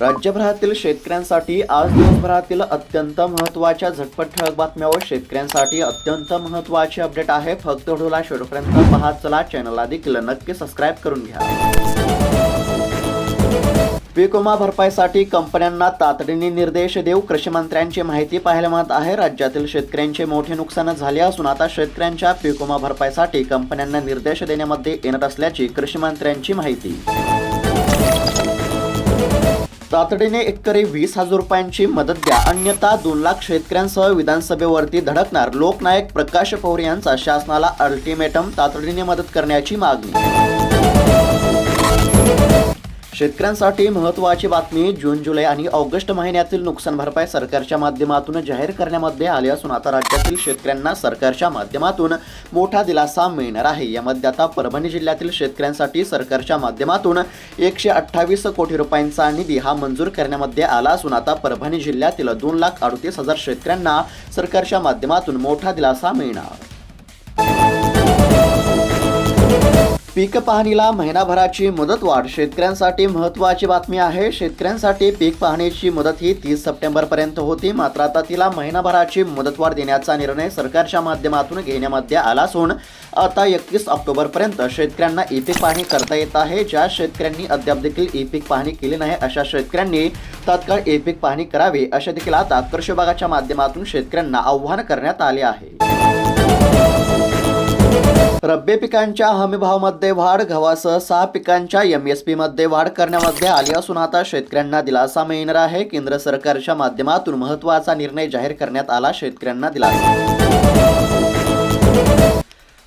राज्यभरातील शेतकऱ्यांसाठी आज दिवसभरातील अत्यंत महत्त्वाच्या झटपट ठळक बातम्या व शेतकऱ्यांसाठी अत्यंत महत्त्वाचे अपडेट आहे. फक्त ढोला शेवटपर्यंत पाहत चला. चॅनलला देखील नक्की सबस्क्राईब करून घ्या. पीक विमा भरपाईसाठी कंपन्यांना तातडीने निर्देश देऊ. कृषी मंत्र्यांची माहिती पाहायला मिळत आहे. राज्यातील शेतकऱ्यांचे मोठे नुकसान झाले असून आता शेतकऱ्यांच्या पीक विमा भरपाईसाठी कंपन्यांना निर्देश देण्यामध्ये येणार असल्याची कृषी मंत्र्यांची माहिती. तातडीने एकरी वीस हजार रुपयांची मदत द्या. अन्यथा दोन लाख शेतकऱ्यांसह विधानसभेवरती धडकणार. लोकनायक प्रकाश पवार यांचा शासनाला अल्टिमेटम तातडीने मदत करण्याची मागणी. शेतकऱ्यांसाठी महत्त्वाची बातमी जून जुलै आणि ऑगस्ट महिन्यातील नुकसान भरपाई सरकारच्या माध्यमातून जाहीर करण्यामध्ये आली असून आता राज्यातील शेतकऱ्यांना सरकारच्या माध्यमातून मोठा दिलासा मिळणार आहे. यामध्ये आता परभणी जिल्ह्यातील शेतकऱ्यांसाठी सरकारच्या माध्यमातून एकशे अठ्ठावीस कोटी रुपयांचा निधी हा मंजूर करण्यामध्ये आला असून आता परभणी जिल्ह्यातील दोन लाख अडतीस हजार शेतकऱ्यांना सरकारच्या माध्यमातून मोठा दिलासा मिळणार. पीक पाहणीला महिनाभराची मुदतवाढ शेतकऱ्यांसाठी महत्त्वाची बातमी आहे. शेतकऱ्यांसाठी पीक पाहणीची मुदत ही तीस सप्टेंबरपर्यंत होती. मात्र आता तिला महिनाभराची मुदतवाढ देण्याचा निर्णय सरकारच्या माध्यमातून घेण्यामध्ये आला असून आता एकतीस ऑक्टोबरपर्यंत शेतकऱ्यांना ई पीक पाहणी करता येत आहे. ज्या शेतकऱ्यांनी अद्याप देखील ई पीक पाहणी केली नाही अशा शेतकऱ्यांनी तात्काळ ई पीक पाहणी करावी असे देखील आता कृषी विभागाच्या माध्यमातून शेतकऱ्यांना आव्हान करण्यात आले आहे. रब्बी पिकांच्या हमीभावामध्ये वाढ गव्हासह सहा पिकांच्या एम एस पीमध्ये वाढ करण्यामध्ये आली असून आता शेतकऱ्यांना दिलासा मिळणार आहे. केंद्र सरकारच्या माध्यमातून महत्त्वाचा निर्णय जाहीर करण्यात आला शेतकऱ्यांना दिलासा.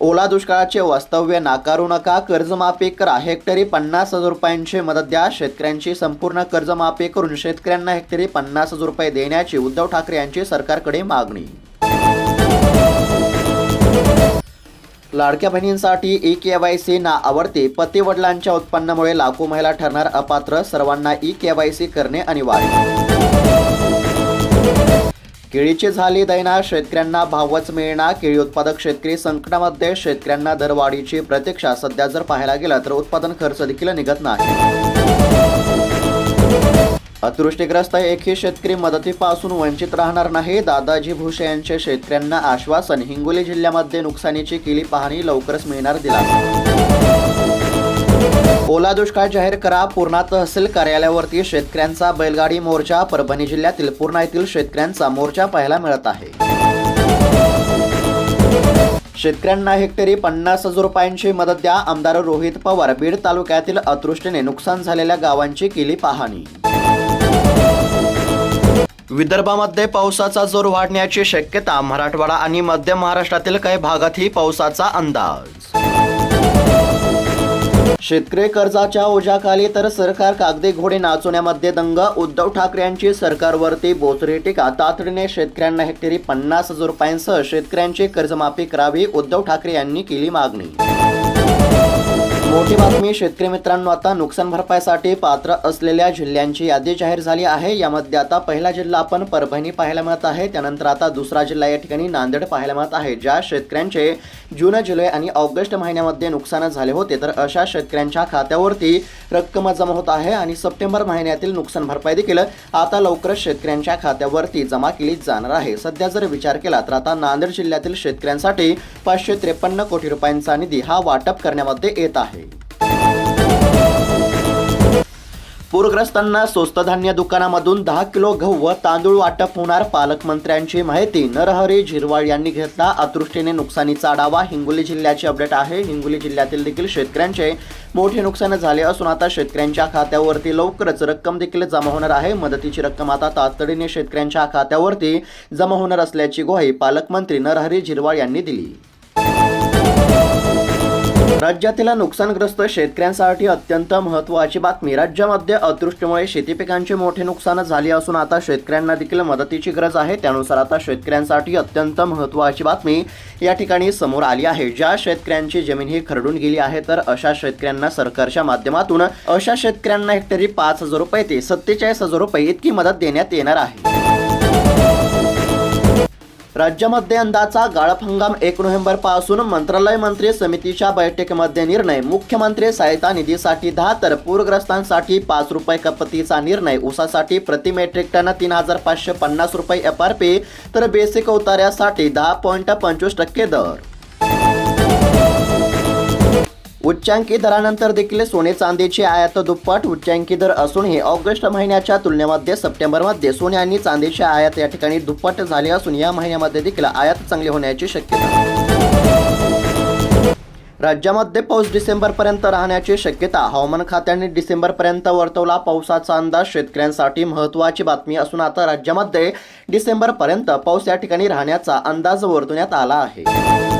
ओला दुष्काळाचे वास्तव्य नाकारू नका कर्जमाफी करा. हेक्टरी पन्नास हजार रुपयांची मदत द्या. शेतकऱ्यांची संपूर्ण कर्जमाफी करून शेतकऱ्यांना हेक्टरी पन्नास हजार रुपये देण्याची उद्धव ठाकरे यांची सरकारकडे मागणी. लाडक्या बहिणींसाठी ई के वाय सी ना आवडते पती वडिलांच्या उत्पन्नामुळे लाखो महिला ठरणार अपात्र सर्वांना ई के वाय सी करणे अनिवार्य. केळीची झाली दैना शेतकऱ्यांना भावच मिळणार केळी उत्पादक शेतकरी संकटामध्ये शेतकऱ्यांना दरवाढीची प्रतीक्षा सध्या जर पाहायला गेलं तर उत्पादन खर्च देखील निघत नाही. अतृष्टीग्रस्त एकही शेतकरी मदतीपासून वंचित राहणार नाही. दादाजी भुसे यांचे शेतकऱ्यांना आश्वासन हिंगोली जिल्ह्यामध्ये नुकसानीची केली पाहणी लवकरच मिळणार दिला ओला दुष्काळ जाहीर करा पूर्णा तहसील कार्यालयावरती शेतकऱ्यांचा बैलगाडी मोर्चा परभणी जिल्ह्यातील पूर्णा येथील शेतकऱ्यांचा मोर्चा पाहायला मिळत आहे. शेतकऱ्यांना हेक्टरी पन्नास हजार रुपयांची मदत द्या आमदार रोहित पवार बीड तालुक्यातील अतृष्टीने नुकसान झालेल्या गावांची केली पाहणी. विदर्भामध्ये पावसाचा जोर वाढण्याची शक्यता मराठवाडा आणि मध्य महाराष्ट्रातील काही भागातही पावसाचा अंदाज. शेतकरी कर्जाच्या ओझ्याखाली तर सरकार कागदी घोडे नाचवण्यामध्ये दंग. उद्धव ठाकरे यांची सरकारवरती बोचरी टीका. तातडीने शेतकऱ्यांना हेक्टरी पन्नास हजार रुपयांसह शेतकऱ्यांची कर्जमाफी करावी उद्धव ठाकरे यांनी केली मागणी. मोठी बातमी शेतकरी मित्रांनो आता नुकसान भरपाईसाठी पात्र असलेल्या जिल्ह्यांची यादी जाहीर झाली आहे. यामध्ये आता पहिला जिल्हा आपण परभणी पाहायला मिळत आहे. त्यानंतर आता दुसरा जिल्हा या ठिकाणी नांदेड पाहायला मिळत आहे ज्या शेतकऱ्यांचे जून जुलै आणि ऑगस्ट महिन्यामध्ये नुकसान झाले होते. तर अशा शेतकऱ्यांच्या खात्यावरती रक्कम जमा होत आहे आणि सप्टेंबर महिन्यातील नुकसान भरपाई देखील आता लवकरच शेतकऱ्यांच्या खात्यावरती जमा केली जाणार आहे. सध्या जर विचार केला तर आता नांदेड जिल्ह्यातील शेतकऱ्यांसाठी पाचशे त्रेपन्न कोटी रुपयांचा निधी हा वाटप करण्यामध्ये येत आहे. पूरग्रस्तांना स्वस्त धान्य दुकानामधून दहा किलो गहू व तांदूळ वाटप होणार पालकमंत्र्यांची माहिती. नरहरी झिरवाळ यांनी घेतला अतृष्टीने नुकसानीचा आढावा. हिंगोली जिल्ह्याची अपडेट आहे हिंगोली जिल्ह्यातील देखील शेतकऱ्यांचे मोठे नुकसान झाले असून आता शेतकऱ्यांच्या खात्यावरती लवकरच रक्कम देखील जमा होणार आहे. मदतीची रक्कम आता तातडीने शेतकऱ्यांच्या खात्यावरती जमा होणार असल्याची ग्वाही पालकमंत्री नरहरी झिरवाळ यांनी दिली. राज्यातील नुकसानग्रस्त शेतकऱ्यांसाठी अत्यंत महत्त्वाची बातमी. राज्यामध्ये अतिवृष्टीमुळे शेती पिकांचे मोठे नुकसान झाले असून आता शेतकऱ्यांना देखील मदतीची गरज आहे. त्यानुसार आता शेतकऱ्यांसाठी अत्यंत महत्त्वाची बातमी या ठिकाणी समोर आली आहे. ज्या शेतकऱ्यांची जमीन ही खरडून गेली आहे तर अशा शेतकऱ्यांना सरकारच्या माध्यमातून अशा शेतकऱ्यांना हेक्टरी पाच हजार रुपये ते सत्तेचाळीस हजार रुपये इतकी मदत देण्यात येणार आहे. राज्यामध्ये यंदाचा गाळप हंगाम एक नोव्हेंबरपासून मंत्रालय मंत्री समितीच्या बैठकीमध्ये निर्णय. मुख्यमंत्री सहायता निधीसाठी दहा तर पूरग्रस्तांसाठी पाच रुपये कपातीचा निर्णय. ऊसासाठी प्रति मेट्रिक टन तीन हजार पाचशे पन्नास रुपये एफ आर पी तर बेसिक उतार्यासाठी दहा पॉईंट पंचवीस टक्के दर. उच्चांकी दरानंतर देखील सोने चांदीची आयात दुप्पट. उच्चांकी दर असूनही ऑगस्ट महिन्याच्या तुलनेमध्ये सप्टेंबरमध्ये सोने आणि चांदीची आयात या ठिकाणी दुप्पट झाली असून या महिन्यामध्ये देखील आयात चांगली होण्याची शक्यता राज्यामध्ये पाऊस डिसेंबरपर्यंत राहण्याची शक्यता. हवामान खात्याने डिसेंबरपर्यंत वर्तवला पावसाचा अंदाज शेतकऱ्यांसाठी महत्त्वाची बातमी असून आता राज्यामध्ये डिसेंबरपर्यंत पाऊस या ठिकाणी राहण्याचा अंदाज वर्तवण्यात आला आहे.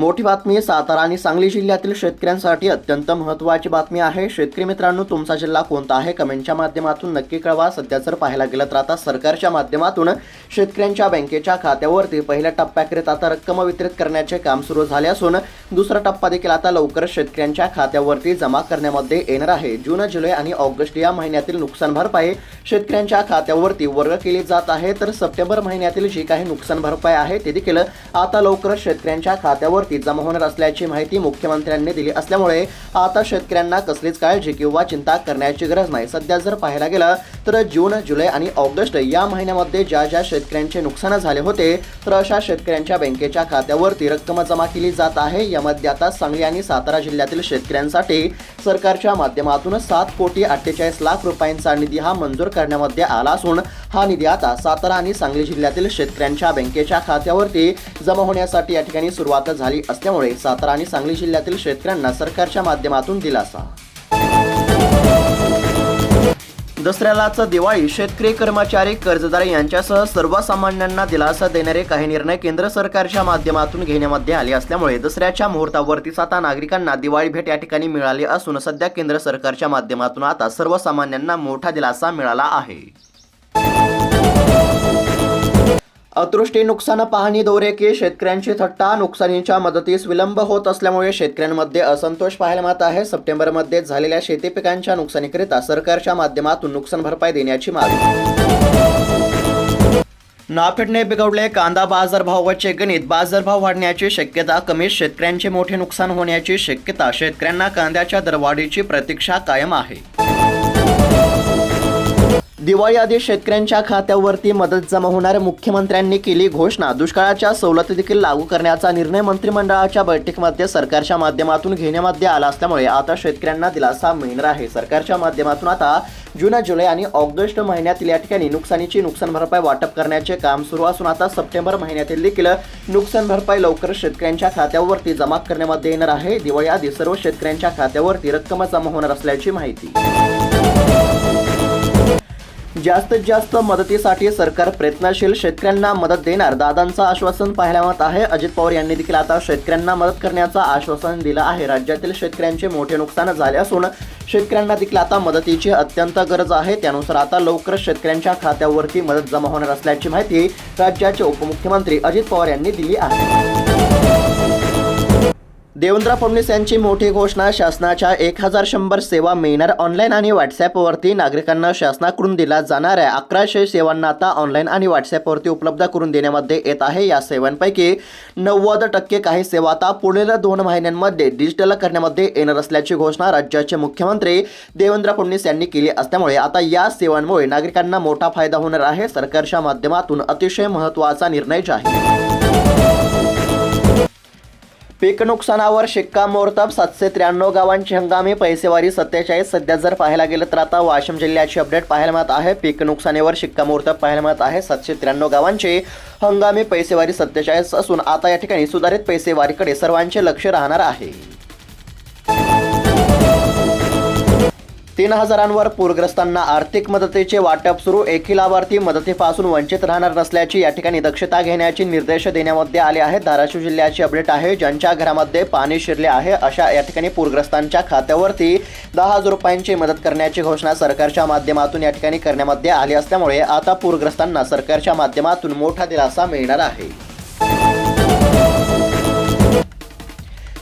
मोठी बातमी सातारा आणि सांगली जिल्ह्यातील शेतकऱ्यांसाठी अत्यंत महत्त्वाची बातमी आहे. शेतकरी मित्रांनो तुमचा जिल्हा कोणता आहे? कमेंटच्या माध्यमातून नक्की कळवा. सध्या जर पाहायला गेलं तर आता सरकारच्या माध्यमातून शेतकऱ्यांच्या बँकेच्या खात्यावरती पहिल्या टप्प्याकरिता आता रक्कम वितरित करण्याचे काम सुरू झाले असून दुसरा टप्पा देखील आता लवकरच शेतकऱ्यांच्या खात्यावरती जमा करण्यामध्ये येणार आहे. जून जुलै आणि ऑगस्ट या महिन्यातील नुकसान भरपाई शेतकऱ्यांच्या खात्यावरती वर्ग केली जात आहे. तर सप्टेंबर महिन्यातील जी काही नुकसान भरपाई आहे ते देखील आता लवकरच शेतकऱ्यांच्या खात्यावर खात्यावरती जमा होणार असल्याची माहिती मुख्यमंत्र्यांनी दिली असल्यामुळे आता शेतकऱ्यांना कसलीच काळजी किंवा चिंता करण्याची गरज नाही. सध्या जर पाहायला गेलं तर जून जुलै आणि ऑगस्ट या महिन्यामध्ये ज्या ज्या शेतकऱ्यांचे नुकसान झाले होते तर अशा शेतकऱ्यांच्या बँकेच्या खात्यावरती रक्कम जमा केली जात आहे. यामध्ये आता सांगली आणि सातारा जिल्ह्यातील शेतकऱ्यांसाठी सरकारच्या माध्यमातून सात कोटी अठ्ठेचाळीस लाख रुपयांचा निधी हा मंजूर करण्यामध्ये आला असून हा निधी आता सातारा आणि सांगली जिल्ह्यातील शेतकऱ्यांच्या बँकेच्या खात्यावरती जमा होण्यासाठी या ठिकाणी सुरुवात झाली असल्यामुळे सातारा आणि सांगली जिल्ह्यातील शेतकऱ्यांना सरकारच्या माध्यमातून दिलासा. दसऱ्यालाच दिवाळी शेतकरी कर्मचारी कर्जदार यांच्यासह सर्वसामान्यांना दिलासा देणारे काही निर्णय केंद्र सरकारच्या माध्यमातून घेण्यामध्ये आले असल्यामुळे दसऱ्याच्या मुहूर्तावरतीच आता नागरिकांना दिवाळी भेट या ठिकाणी मिळाली असून सध्या केंद्र सरकारच्या माध्यमातून आता सर्वसामान्यांना मोठा दिलासा मिळाला आहे. अतृष्टी नुकसान पाहणी दौरे की शेतकऱ्यांची थट्टा नुकसानीच्या मदतीस विलंब होत असल्यामुळे शेतकऱ्यांमध्ये असंतोष पाहायला मिळत आहे. सप्टेंबरमध्ये झालेल्या शेती पिकांच्या नुकसानीकरिता सरकारच्या माध्यमातून नुकसान भरपाई देण्याची मागणी. नाफेडने बिघडले कांदा बाजारभावाचे गणित बाजारभाव वाढण्याची शक्यता कमी. शेतकऱ्यांचे मोठे नुकसान होण्याची शक्यता. शेतकऱ्यांना कांद्याच्या दरवाढीची प्रतीक्षा कायम आहे. दिवाळी आधी शेतकऱ्यांच्या खात्यावरती मदत जमा होणार मुख्यमंत्र्यांनी केली घोषणा. दुष्काळाच्या सवलती देखील लागू करण्याचा निर्णय मंत्रिमंडळाच्या बैठकीमध्ये सरकारच्या माध्यमातून घेण्यामध्ये आला असल्यामुळे आता शेतकऱ्यांना दिलासा मिळणार आहे. सरकारच्या माध्यमातून आता जून जुलै आणि ऑगस्ट महिन्यातील या ठिकाणी नुकसानीची नुकसान भरपाई वाटप करण्याचे काम सुरू असून आता सप्टेंबर महिन्यातील देखील नुकसान भरपाई लवकर शेतकऱ्यांच्या खात्यावरती जमा करण्यामध्ये येणार आहे. दिवाळी आधी सर्व शेतकऱ्यांच्या खात्यावरती रक्कम जमा होणार असल्याची माहिती. जास्तीत जास्त मदतीसाठी सरकार प्रयत्नशील शेतकऱ्यांना मदत देणार. दादांचं आश्वासन पाहायला मिळत आहे. अजित पवार यांनी देखील आता शेतकऱ्यांना मदत करण्याचं आश्वासन दिलं आहे. राज्यातील शेतकऱ्यांचे मोठे नुकसान झाले असून शेतकऱ्यांना देखील आता मदतीची अत्यंत गरज आहे. त्यानुसार आता लवकरच शेतकऱ्यांच्या खात्यावरती मदत जमा होणार असल्याची माहिती राज्याचे उपमुख्यमंत्री अजित पवार यांनी दिली आहे. देवेंद्र फडणवीस यांची मोठी घोषणा शासनाच्या एक हजार शंभर सेवा मिळणार ऑनलाईन आणि व्हॉट्सॲपवरती नागरिकांना शासनाकडून दिल्या जाणाऱ्या अकराशे सेवांना आता ऑनलाईन आणि व्हॉट्सॲपवरती उपलब्ध करून देण्यामध्ये येत आहे. या सेवांपैकी नव्वद टक्के काही सेवा आता पुढील दोन महिन्यांमध्ये डिजिटल करण्यामध्ये येणार असल्याची घोषणा राज्याचे मुख्यमंत्री देवेंद्र फडणवीस यांनी केली असल्यामुळे आता या सेवांमुळे नागरिकांना मोठा फायदा होणार आहे. सरकारच्या माध्यमातून अतिशय महत्त्वाचा निर्णय जाहीर पीक नुकसानावर शिक्कामोर्तब सातशे त्र्याण्णव गावांची हंगामी पैसेवारी सत्तेचाळीस सध्या जर पाहायला गेलं तर आता वाशिम जिल्ह्याची अपडेट पाहायला मिळत आहे. पीक नुकसानीवर शिक्कामोर्तब पाहायला मिळत आहे. सातशे त्र्याण्णव गावांची हंगामी पैसेवारी सत्तेचाळीस असून आता या ठिकाणी सुधारित पैसेवारीकडे सर्वांचे लक्ष राहणार आहे. तीन हजारांवर पूरग्रस्तांना आर्थिक मदतीचे वाटप सुरू. एकही लाभार्थी मदतीपासून वंचित राहणार नसल्याची या ठिकाणी दक्षता घेण्याचे निर्देश देण्यामध्ये आले आहेत. धाराशिव जिल्ह्याची अपडेट आहे ज्यांच्या घरामध्ये पाणी शिरले आहे अशा या ठिकाणी पूरग्रस्तांच्या खात्यावरती दहा हजार रुपयांची मदत करण्याची घोषणा सरकारच्या माध्यमातून या ठिकाणी करण्यामध्ये आली असल्यामुळे आता पूरग्रस्तांना सरकारच्या माध्यमातून मोठा दिलासा मिळणार आहे.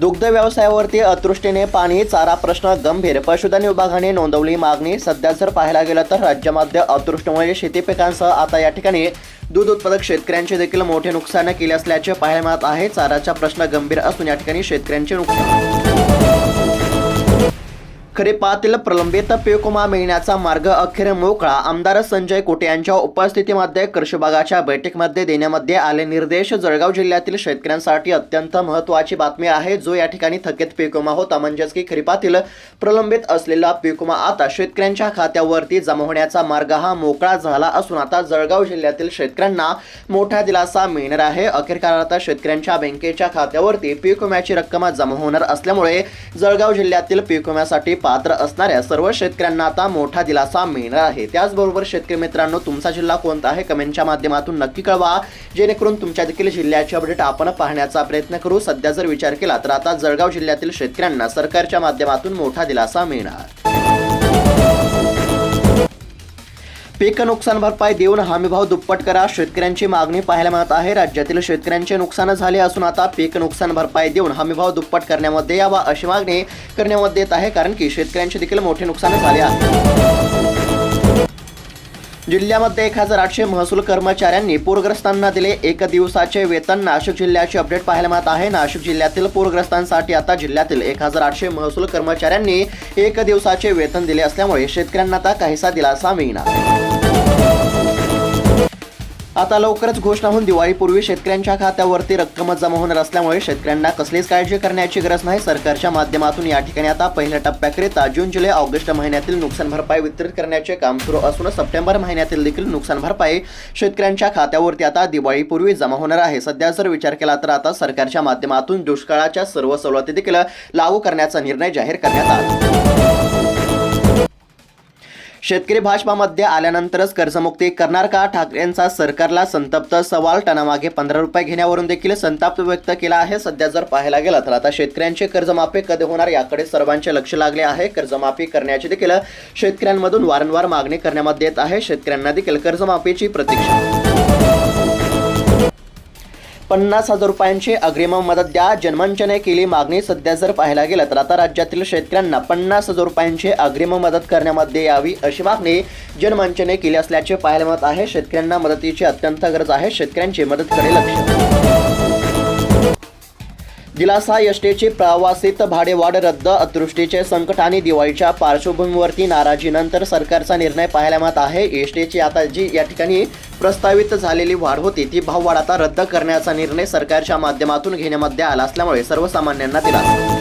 दुग्ध व्यवसायावरती अतृष्टीने पाणी चारा प्रश्न गंभीर. पशुधन विभागाने नोंदवली मागणी. सध्या जर पाहायला गेलं तर राज्यामध्ये अतृष्टीमुळे शेती पिकांसह आता या ठिकाणी दूध उत्पादक शेतकऱ्यांचे देखील मोठे नुकसान केले असल्याचे पाहायला मिळत आहे. चाराचा प्रश्न गंभीर असून या ठिकाणी शेतकऱ्यांचे नुकसान खरीपातील प्रलंबित पीक विमा मिळण्याचा मार्ग अखेर मोकळा. आमदार संजय कोटे यांच्या उपस्थितीमध्ये कृषी विभागाच्या बैठकीमध्ये देण्यामध्ये आले निर्देश. जळगाव जिल्ह्यातील शेतकऱ्यांसाठी अत्यंत महत्त्वाची बातमी आहे. जो या ठिकाणी थकीत पीक विमा होता म्हणजेच की खरीपातील प्रलंबित असलेला पीक विमा आता शेतकऱ्यांच्या खात्यावरती जमा होण्याचा मार्ग हा मोकळा झाला असून आता जळगाव जिल्ह्यातील शेतकऱ्यांना मोठा दिलासा मिळणार आहे. अखेर आता शेतकऱ्यांच्या बँकेच्या खात्यावरती पीक विम्याची रक्कम जमा होणार असल्यामुळे जळगाव जिल्ह्यातील पीक विम्यासाठी पात्र असणाऱ्या सर्व शेतकऱ्यांना आता मोठा दिलासा मिळणार आहे. त्याचबरोबर शेतकरी मित्रांनो तुमचा जिल्हा कोणता आहे? कमेंटच्या माध्यमातून नक्की कळवा. जेणेकरून तुमच्या देखील जिल्ह्याचे अपडेट आपण पाहण्याचा प्रयत्न करू. सध्या जर विचार केला तर आता जळगाव जिल्ह्यातील शेतकऱ्यांना सरकारच्या माध्यमातून मोठा दिलासा मिळणार. पीक नुकसान भरपाई देऊन हमीभाव दुप्पट करा शेतकऱ्यांची मागणी पाहायला मिळत आहे. राज्यातील शेतकऱ्यांचे नुकसान झाले असून आता पीक नुकसान भरपाई देऊन हमीभाव दुप्पट करण्यामध्ये यावा अशी मागणी करण्यामध्ये येत आहे कारण की शेतकऱ्यांचे देखील मोठे नुकसान झाले आहे. जिल्ह्यामध्ये एक हजार आठशे महसूल कर्मचाऱ्यांनी पूरग्रस्तांना दिले एक दिवसाचे वेतन. नाशिक जिल्ह्याचे अपडेट पाहायला मिळत आहे. नाशिक जिल्ह्यातील पूरग्रस्तांसाठी आता जिल्ह्यातील एक हजार आठशे महसूल कर्मचाऱ्यांनी एक दिवसाचे वेतन दिले असल्यामुळे शेतकऱ्यांना आता काहीसा दिलासा मिळणार. आता लवकरच घोषणा होऊन दिवाळीपूर्वी शेतकऱ्यांच्या खात्यावरती रक्कमच जमा होणार असल्यामुळे शेतकऱ्यांना कसलीच काळजी करण्याची गरज नाही. सरकारच्या माध्यमातून या ठिकाणी आता पहिल्या टप्प्याकरिता जून जुलै ऑगस्ट महिन्यातील नुकसान भरपाई वितरित करण्याचे काम सुरू असून सप्टेंबर महिन्यातील देखील नुकसान भरपाई शेतकऱ्यांच्या खात्यावरती आता दिवाळीपूर्वी जमा होणार आहे. सध्या जर विचार केला तर आता सरकारच्या माध्यमातून दुष्काळाच्या सर्व सवलती देखील लागू करण्याचा निर्णय जाहीर करण्यात आला. शेतकरी भाजपामध्ये आल्यानंतरच कर्जमुक्ती करणार का? ठाकरेंचा सरकारला संतप्त सवाल टनामागे पंधरा रुपये घेण्यावरून देखील संताप व्यक्त केला आहे. सध्या जर पाहायला गेला तर आता शेतकऱ्यांचे कर्जमाफी कधी होणार याकडे सर्वांचे लक्ष लागले आहे. कर्जमाफी करण्याची देखील शेतकऱ्यांमधून वारंवार मागणी करण्यामध्ये येत आहे. शेतकऱ्यांना देखील कर्जमाफीची प्रतीक्षा पन्नास हजार रुपयांची अग्रिम मदत द्या. जनमंचने केली मागणी. सध्या जर पाहायला गेलं तर आता राज्यातील शेतकऱ्यांना पन्नास हजार रुपयांची अग्रिम मदत करण्यामध्ये यावी अशी मागणी जनमंचने केली असल्याचे पाहायला मिळत आहे. शेतकऱ्यांना मदतीची अत्यंत गरज आहे. शेतकऱ्यांची मदतकडे लक्ष. दिलासा एसटीची प्रवासित भाडेवाढ रद्द अतृष्टीचे संकट आणि दिवाळीच्या पार्श्वभूमीवरती नाराजीनंतर सरकारचा निर्णय पाहायला मिळत आहे. एसटीची आता जी या ठिकाणी प्रस्तावित झालेली वाढ होती ती भाववाढ आता रद्द करण्याचा निर्णय सरकारच्या माध्यमातून घेण्यामध्ये आला असल्यामुळे सर्वसामान्यांना दिला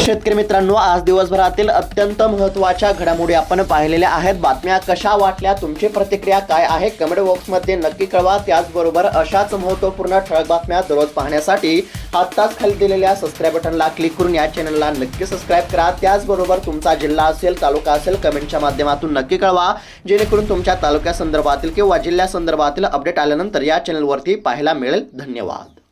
शेतकरी मित्रांनो आज दिवसभरातील अत्यंत महत्त्वाच्या घडामोडी आपण पाहिलेल्या आहेत. बातम्या कशा वाटल्या तुमची प्रतिक्रिया काय आहे कमेंट बॉक्समध्ये नक्की कळवा. त्याचबरोबर अशाच महत्त्वपूर्ण ठळक बातम्या दररोज पाहण्यासाठी आत्ताच खाली दिलेल्या सबस्क्राईब बटनला क्लिक करून या चॅनलला नक्की सबस्क्राईब करा. त्याचबरोबर तुमचा जिल्हा असेल तालुका असेल कमेंटच्या माध्यमातून नक्की कळवा. जेणेकरून तुमच्या तालुक्यासंदर्भातील किंवा जिल्ह्यासंदर्भातील अपडेट आल्यानंतर या चॅनलवरती पाहायला मिळेल. धन्यवाद.